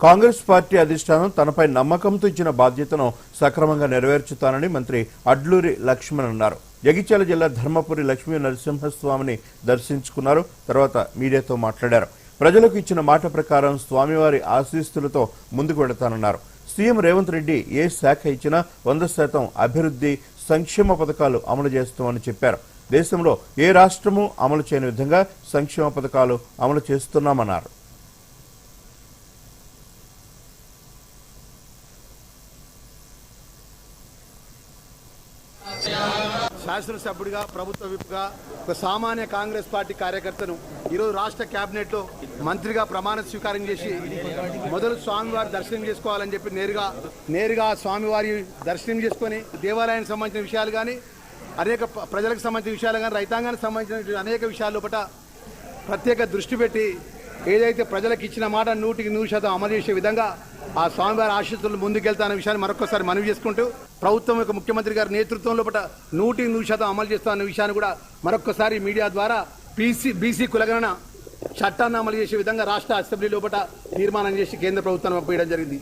Congress party అధిష్టానం తనపై నమ్మకంతో ఇచ్చిన బాధ్యతను సక్రమంగా నెరవేర్చుతానని మంత్రి అడ్లూరి లక్ష్మణ్ అన్నారు. జగిత్యాల జిల్లా ధర్మపురి లక్ష్మీ నరసింహస్వామిని దర్శించుకున్నారు. తర్వాత మీడియాతో మాట్లాడారు. ప్రజలకు ఇచ్చిన మాట ప్రకారం స్వామివారి ఆశీస్సులతో ముందుకు వెళతానన్నారు. సీఎం రేవంత్ రెడ్డి ఏ శాఖ ఇచ్చినా వంద శాతం అభివృద్ధి సంక్షేమ పథకాలు అమలు చేస్తామని చెప్పారు. దేశంలో ఏ రాష్ట్రము అమలు చేయని విధంగా సంక్షేమ పథకాలు అమలు చేస్తున్నామన్నారు. శాసనసభ్యుడిగా ప్రభుత్వ విప్గా ఒక సామాన్య కాంగ్రెస్ పార్టీ కార్యకర్తను ఈరోజు రాష్ట్ర క్యాబినెట్లో మంత్రిగా ప్రమాణ స్వీకారం చేసి మొదలు స్వామివారి దర్శనం చేసుకోవాలని చెప్పి నేరుగా నేరుగా స్వామివారి దర్శనం చేసుకొని దేవాలయానికి సంబంధించిన విషయాలు కానీ అనేక ప్రజలకు సంబంధించిన విషయాలు కానీ రైతాంగానికి సంబంధించిన అనేక విషయాల లోపల ప్రత్యేక దృష్టి పెట్టి ఏదైతే ప్రజలకు ఇచ్చిన మాట నూటికి నూరు శాతం అమలు చేసే విధంగా ఆ స్వామివారి ఆశీస్సులు ముందుకెళ్తానన్న విషయాన్ని మరొకసారి మనవి చేసుకుంటూ ప్రభుత్వం యొక్క ముఖ్యమంత్రి గారి నేతృత్వంలో పట నూటికి నూరు శాతం అమలు చేస్తామన్న విషయాన్ని కూడా మరొకసారి మీడియా ద్వారా పీసీ బీసీ కులగణన చట్టాన్ని అమలు చేసే విధంగా రాష్ట్ర అసెంబ్లీ లోపల తీర్మానం చేసి కేంద్ర ప్రభుత్వాన్ని పంపించడం జరిగింది.